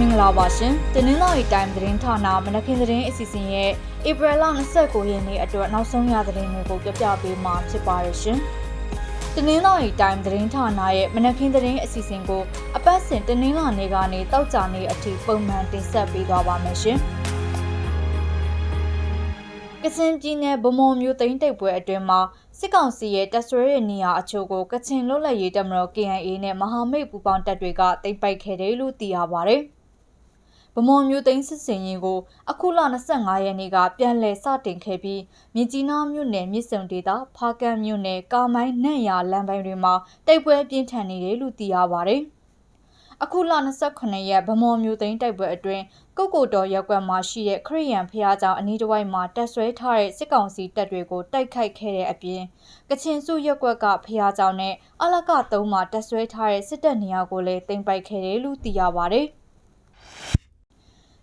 မင်္ဂလာပါရှင်။တင်းနှင်းတော်ရီတိုင်းသတင်းဌာနမနခင်သတင်းအစီအစဉ်ရဲ့ဧပြီလ29ရက်နေ့အတွက်နောက်ဆုံးရသတင်းတွေကိုပြပြပေးမှာဖြစ်ပါရရှင်။တင်းနှင်းတော်ရီတိုင်းသတင်းဌာနရဲ့မနခင်သတင်းအစီအစဉ်ကိုအပတ်စဉ်တင်းနှင်းလာနေကနေတောက်ကြနေအထိပုံမှန်တင်ဆက်ပေးသွားပါမယ်ရှင်။ကချင်ပြည်နယ်ဗမော်မြို့သိမ်းတိတ်ပွဲအတွင်းမှာစစ်ကောင်စီရဲ့တပ်ဆွဲရဲ့နေရာအချို့ကိုကချင်လွတ်လပ်ရေးတပ်မတော် KNA နဲ့မဟာမိတ်ပူးပေါင်းတပ်တွေကတိတ်ပိုက်ခဲ့တယ်လို့သိရပါဗျ။ ဗမော်မြို့သိမ်းစစ်စင်ရင်ကိုအခုလ25ရက်နေ့ကပြန်လည်စတင်ခဲ့ပြီးမြစ်ကြီးနားမြို့နယ်မြစ်စုံဒေသဖားကန့်မြို့နယ်ကာမိုင်းနန့်ရလမ်းပိုင်းတွေမှာတိုက်ပွဲပြင်းထန်နေတယ်လို့သိရပါဗျ။အခုလ28ရက်ဗမော်မျိုးသိန်းတိုက်ပွဲအတွင်းကုတ်ကိုတော်ရက်ကွက်မှာရှိတဲ့ခရီးရန်ဖျားကြောင်အနီးတစ်ဝိုက်မှာတက်ဆွဲထားတဲ့စစ်ကောင်စီတပ်တွေကိုတိုက်ခိုက်ခဲ့တဲ့အပြင်ကချင်စုရက်ကွက်ကဖျားကြောင်နဲ့အလက3မှာတက်ဆွဲထားတဲ့စစ်တပ်နေရာကိုလည်းတင်ပိုက်ခဲ့တယ်လို့သိရပါတယ်။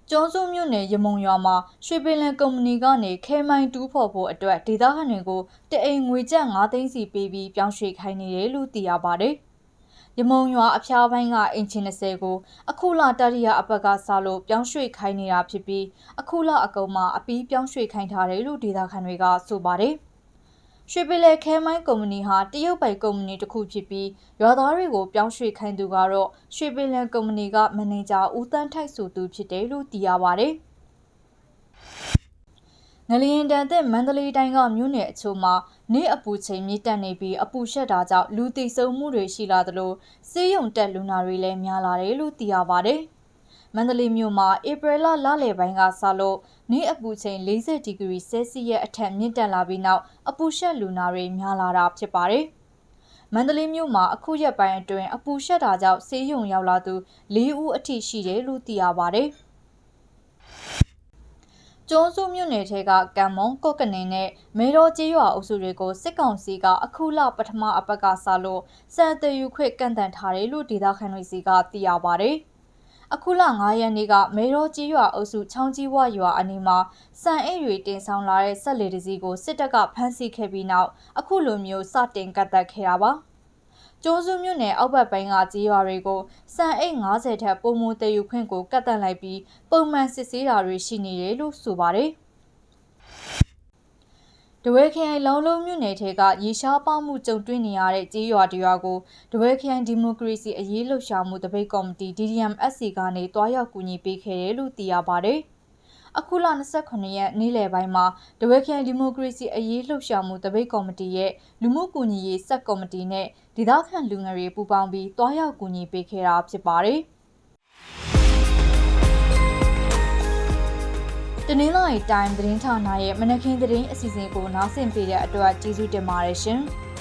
ကျောင်းစုမြို့နယ်ရမုံရွာမှာရွှေပင်လယ်ကုမ္ပဏီကနေခဲမိုင်းတူးဖော်ဖို့အတွက်ဒေသခံတွေကိုတအိမ်ငွေကျပ်9သိန်းစီပေးပြီးပြောင်းရွှေ့ခိုင်းနေတယ်လို့သိရပါတယ်။ရမုံရွာအဖျားပိုင်းကအင်ချင်20ကိုအခုလတတိယအပတ်ကစလို့ပြောင်းရွှေ့ခိုင်းနေတာဖြစ်ပြီးအခုလအကုန်မှာအပီးပြောင်းရွှေ့ခိုင်းထားတယ်လို့ဒေသခံတွေကဆိုပါတယ်။ ရွှေပြည်လယ်ခဲမိုင်းကုမ္ပဏီဟာတရုတ်ပိုင်ကုမ္ပဏီတစ်ခုဖြစ်ပြီးရွာသားတွေကိုပြောင်းရွှေ့ခိုင်းသူကတော့ရွှေပြည်လယ်ကုမ္ပဏီကမန်နေဂျာဦးတန်းထိုက်ဆိုသူဖြစ်တယ်လို့သိရပါတယ်။ငလျင်တန်တဲ့မန္တလေးတိုင်းကမြို့နယ်အချို့မှာနေ့အပူချိန်မြင့်တက်နေပြီးအပူရှက်တာကြောင့်လူသိဆုံးမှုတွေရှိလာသလိုစေးရုံတက်လူနာတွေလည်းများလာတယ်လို့သိရပါဗျ။ မန္တလေးမြို့မှာဧပြီလလလယ်ပိုင်းကစလို့နေ့အပူချိန်40ဒီဂရီဆဲလ်စီယပ်အထက်မြင့်တက်လာပြီးနောက်အပူရှက်လူနာတွေများလာတာဖြစ်ပါတယ်။မန္တလေးမြို့မှာအခုရက်ပိုင်းအတွင်းအပူရှက်တာကြောင့်ဆေးရုံရောက်လာသူ၄ဦးအထိရှိတယ်လို့သိရပါတယ်။ကျွန်းစုမြို့နယ်ထဲကကံမုံကော့ကနေနဲ့မေတော်ကျေးရွာအုပ်စုတွေကိုစစ်ကောင်စီကအခုလပထမအပတ်ကစလို့စံတယူခွင့်ကန့်တန်ထားတယ်လို့ဒေသခံတွေစီကသိရပါဗျ။ အခုလ9ရက်နေ့ကမေတော်ကြီးရွာအုပ်စုချောင်းကြီးဝရွာအနီးမှာစံအိတ်တွေတင်ဆောင်လာတဲ့ဆက်လေတစည်းကိုစစ်တပ်ကဖမ်းဆီးခဲ့ပြီးနောက်အခုလိုမျိုးစတင်ကတ်တက်ခဲ့တာပါ။ကျိုးစုမြို့နယ်အောက်ဘက်ပိုင်းကကြေးရွာတွေကိုစံအိတ်90ထက်ပုံမူတည်ယူခွင့်ကိုကတ်တက်လိုက်ပြီးပုံမှန်စစ်ဆေးတာတွေရှိနေတယ်လို့ဆိုပါတယ်။ တဝဲခရိုင်လောင်းလုံးမြို့နယ်ထဲကရေရှားပေါမှုကြုံတွေ့နေရတဲ့ကြေးရွာတရွာကိုတဝဲခရိုင်ဒီမိုကရေစီအရေးလှုပ်ရှားမှုတပိတ်ကော်မတီ DDMSC ကနေတွားရောက်ကူညီပေးခဲ့တယ်လို့သိရပါတယ်။အခုလ28ရက်နေ့လယ်ပိုင်းမှာတဝဲခရိုင်ဒီမိုကရေစီအရေးလှုပ်ရှားမှုတပိတ်ကော်မတီရဲ့လူမှုကူညီရေးစက်ကော်မတီနဲ့ဒေသခံလူငယ်တွေပူးပေါင်းပြီးတွားရောက်ကူညီပေးခဲ့တာဖြစ်ပါတယ်။ နင်္လာရီတိုင်းသတင်းဌာနရဲ့မနက်ခင်းသတင်းအစီအစဉ်ကိုနားဆင်ပေးတဲ့အတွက်ကျေးဇူးတင်ပါတယ်ရှင်။